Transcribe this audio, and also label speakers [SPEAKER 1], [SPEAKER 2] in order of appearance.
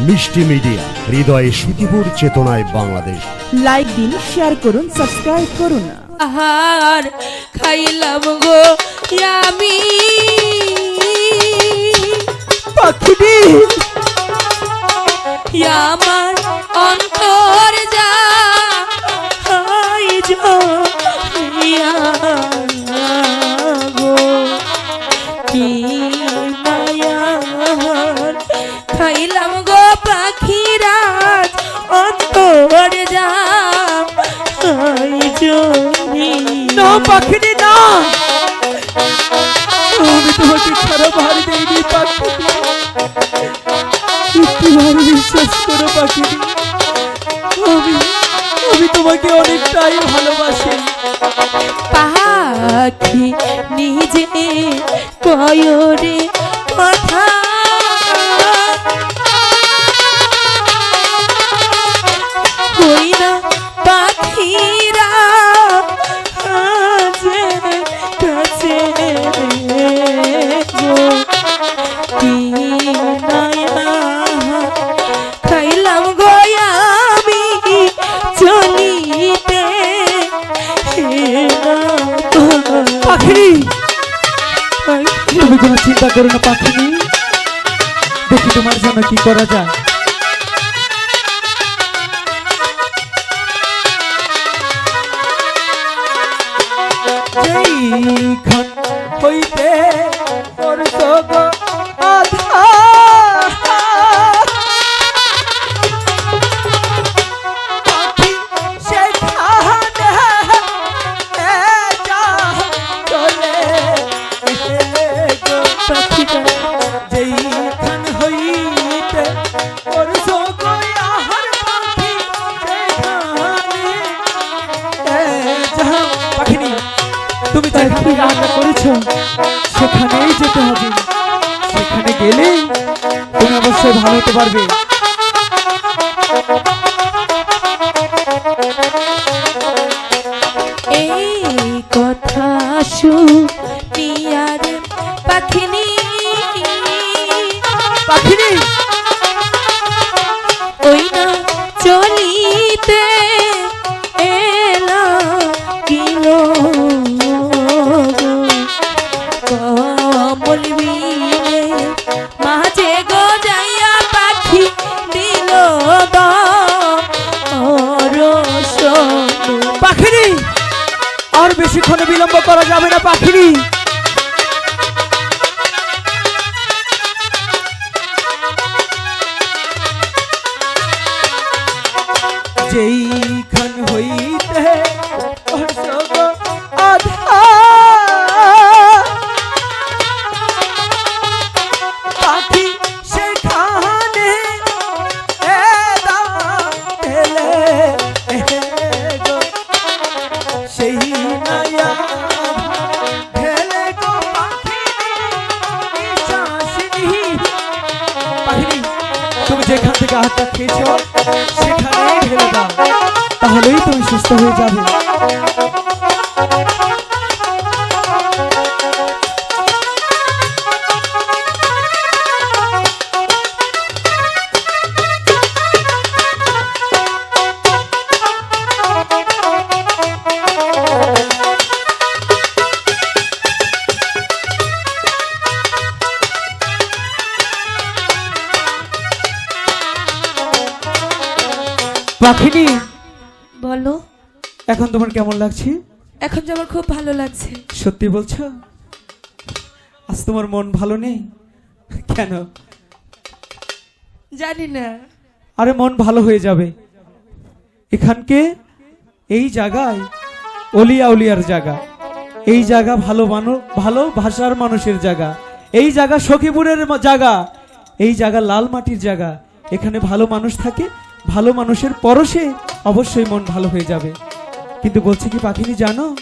[SPEAKER 1] মিষ্টি মিডিয়া হৃদয়ে সুখীপুর চেতনায় বাংলাদেশ।
[SPEAKER 2] লাইক দিন শেয়ার করুন সাবস্ক্রাইব করুন।
[SPEAKER 3] আহার খাইলাম গো আমি।
[SPEAKER 2] পাখিটি।
[SPEAKER 3] আমার অন্তর যা হাই জমিয়া গো। কি
[SPEAKER 2] পাখিটি না। আমি তোমাকে খারাপ হার দিইনি একটু ভালো বিশ্বাস করো পাখিটি আমি আমি তোমাকে অনেকটাই ভালোবাসি।
[SPEAKER 3] পাখি নিজে কয়রে
[SPEAKER 2] কোনো চিন্তা করো না পাখিনি। দেখি তোমার জন্য কি করা যায়। হইতে তোর করেছ সেখানেই যেতে হবে। সেখানে গেলে তুমি অবশ্যই ভালো হতে পারবে।
[SPEAKER 3] এই কথা শুনিয়ার পাখিনি
[SPEAKER 2] পাখিনি বিলম্ব করা যাবে না পাখিনি। যেইখান হইতে যেখান থেকে হাতটা খেয়েছো সেখানেই ঢেলে দাও। তাহলেই তুমি সুস্থ হয়ে যাবে। পাখিনি
[SPEAKER 3] বলো।
[SPEAKER 2] এখন তোমার কেমন লাগছে?
[SPEAKER 3] এখন যে আমার খুব ভালো লাগছে।
[SPEAKER 2] সত্যি বলছো? আজ তোমার মন ভালো নেই? কেন?
[SPEAKER 3] জানি না।
[SPEAKER 2] আরে মন ভালো হয়ে যাবে। এখানকে এই জায়গায় অলিয়া উলিয়ার জায়গা। এই জায়গা ভালো মানুষ ভালো ভাষার মানুষের জায়গা। এই জায়গা সখীপুরের জায়গা। এই জায়গা লাল মাটির জায়গা। এখানে ভালো মানুষ থাকে ভালো মানুষের পরশে অবশ্যই মন ভালো হয়ে যাবে। কিন্তু বলছি কি পাখিনি জানো?